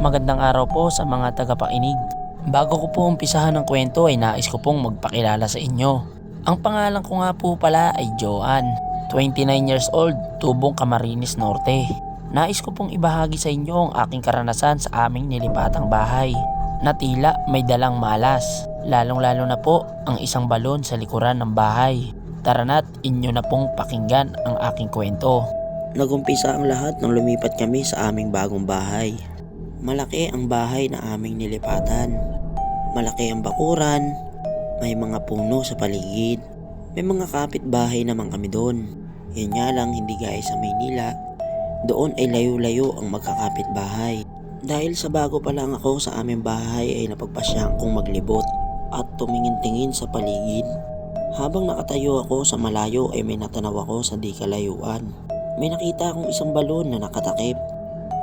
Magandang araw po sa mga tagapakinig. Bago ko po umpisahan ng kwento ay nais ko pong magpakilala sa inyo. Ang pangalan ko nga po pala ay Joanne, 29 years old, tubong Camarines Norte. Nais ko pong ibahagi sa inyo ang aking karanasan sa aming nilipatang bahay na tila may dalang malas. Lalong-lalo na po ang isang balon sa likuran ng bahay. Tara na't inyo na pong pakinggan ang aking kwento. Nagumpisa ang lahat nang lumipat kami sa aming bagong bahay. Malaki ang bahay na aming nilipatan. Malaki ang bakuran. May mga puno sa paligid. May mga kapitbahay naman kami doon. Yun nga lang hindi gaya sa Maynila. Doon ay layo-layo ang magkakapitbahay. Dahil sa bago pa lang ako sa aming bahay ay napagpasyahan kong maglibot at tumingin-tingin sa paligid. Habang nakatayo ako sa malayo ay may natanaw ako sa di kalayuan. May nakita akong isang balon na nakatakip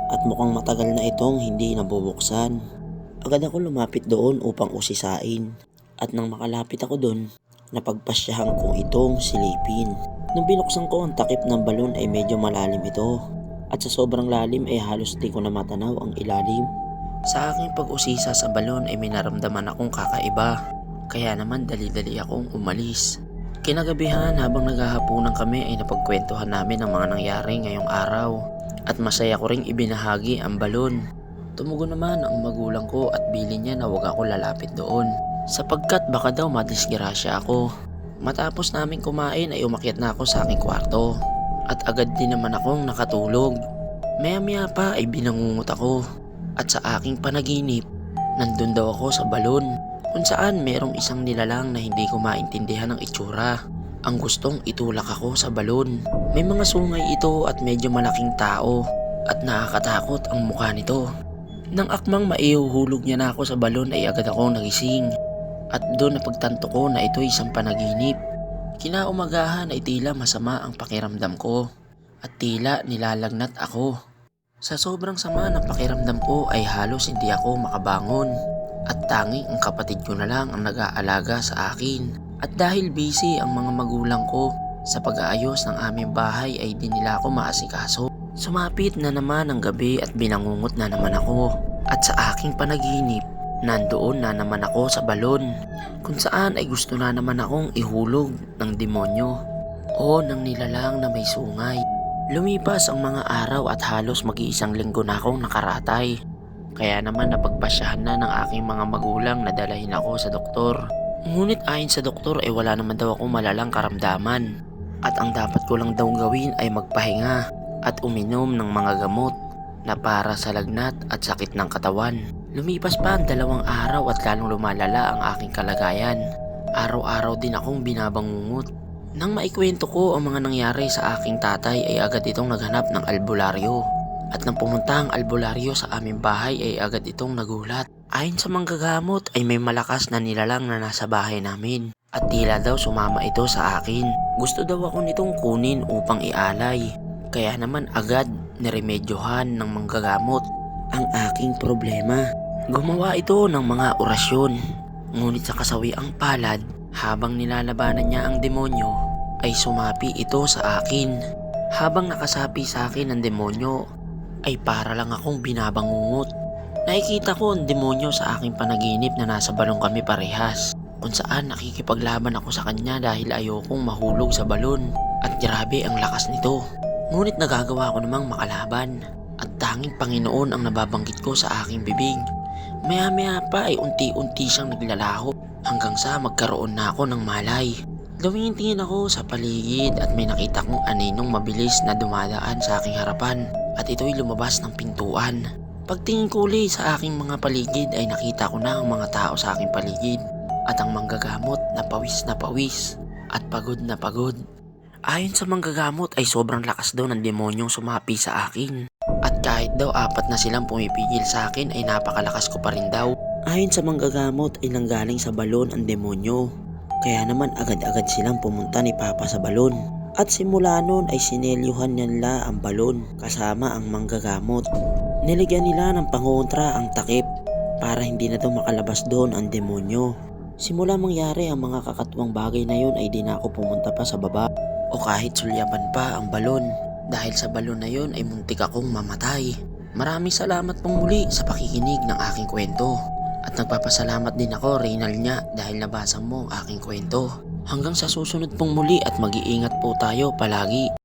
at mukhang matagal na itong hindi nabubuksan. Agad ako lumapit doon upang usisain at nang makalapit ako doon, napagpasyahan kong itong silipin. Nung binuksan ko ang takip ng balon ay medyo malalim ito at sa sobrang lalim ay halos di ko na matanaw ang ilalim. Sa aking pag-usisa sa balon ay may naramdaman akong kakaiba kaya naman dali-dali akong umalis. Kinagabihan habang naghahaponan kami ay napagkwentuhan namin ang mga nangyari ngayong araw at masaya ko ring ibinahagi ang balon. Tumugon naman ang magulang ko at bilin niya na huwag ako lalapit doon sapagkat baka daw madisgrasya ako. Matapos namin kumain ay umakyat na ako sa aking kwarto at agad din naman akong nakatulog. Maya maya pa ay binangungot ako at sa aking panaginip nandun daw ako sa balon kung saan merong isang nilalang na hindi ko maintindihan ang itsura. Ang gustong itulak ako sa balon. May mga sungay ito at medyo malaking tao at nakakatakot ang mukha nito. Nang akmang maihuhulog niya na ako sa balon ay agad akong nagising at doon napagtanto ko na ito isang panaginip. Kinaumagahan ay tila masama ang pakiramdam ko at tila nilalagnat ako. Sa sobrang sama ng pakiramdam ko ay halos hindi ako makabangon at tanging ang kapatid ko na lang ang nag-aalaga sa akin. At dahil busy ang mga magulang ko sa pag-aayos ng aming bahay ay di nila ako maasikaso. Sumapit na naman ang gabi at binangungot na naman ako. At sa aking panaginip, nandoon na naman ako sa balon kung saan ay gusto na naman akong ihulog ng demonyo o ng nilalang na may sungay. Lumipas ang mga araw at halos mag-iisang linggo na akong nakaratay. Kaya naman napagpasyahan na ng aking mga magulang na dalahin ako sa doktor. Ngunit ayon sa doktor ay wala naman daw ako malalang karamdaman. At ang dapat ko lang daw gawin ay magpahinga at uminom ng mga gamot na para sa lagnat at sakit ng katawan. Lumipas pa ang dalawang araw at lalong lumalala ang aking kalagayan. Araw-araw din akong binabangungot. Nang maikwento ko ang mga nangyari sa aking tatay ay agad itong naghanap ng albularyo. At nang pumunta ang albularyo sa aming bahay ay agad itong nagulat. Ayon sa manggagamot ay may malakas na nilalang na nasa bahay namin. At tila daw sumama ito sa akin. Gusto daw ako nitong kunin upang ialay. Kaya naman agad niremedyohan ng manggagamot ang aking problema. Gumawa ito ng mga orasyon. Ngunit sa kasawiang palad, habang nilalabanan niya ang demonyo, ay sumapi ito sa akin. Habang nakasapi sa akin ang demonyo, ay para lang akong binabangungot. Nakikita ko ang demonyo sa aking panaginip na nasa balon kami parehas kung saan nakikipaglaban ako sa kanya dahil ayokong mahulog sa balon at grabe ang lakas nito. Ngunit nagagawa ko namang makalaban at tanging Panginoon ang nababanggit ko sa aking bibig. Maya maya pa ay unti-unti siyang naglalaho hanggang sa magkaroon na ako ng malay. Lumingin-tingin ako sa paligid at may nakita kong aninong mabilis na dumadaan sa aking harapan at ito'y lumabas ng pintuan. Pagtingin ko uli sa aking mga paligid ay nakita ko na ang mga tao sa aking paligid at ang manggagamot na pawis na pawis at pagod na pagod. Ayon sa manggagamot ay sobrang lakas daw ng demonyong sumapi sa akin. At kahit daw apat na silang pumipigil sa akin ay napakalakas ko pa rin daw. Ayon sa manggagamot ay nanggaling sa balon ang demonyo. Kaya naman agad-agad silang pumunta ni Papa sa balon. At simula noon ay sinelyuhan nila ang balon kasama ang manggagamot. Niligyan nila ng pangontra ang takip para hindi na daw makalabas doon ang demonyo. Simula mangyari ang mga kakatuwang bagay na yun ay di na ako pumunta pa sa baba o kahit sulyapan pa ang balon dahil sa balon na yun ay muntik akong mamatay. Maraming salamat pong muli sa pakikinig ng aking kwento. At nagpapasalamat din ako, Reynald niya, dahil nabasa mo ang aking kwento. Hanggang sa susunod pong muli at mag-iingat po tayo palagi.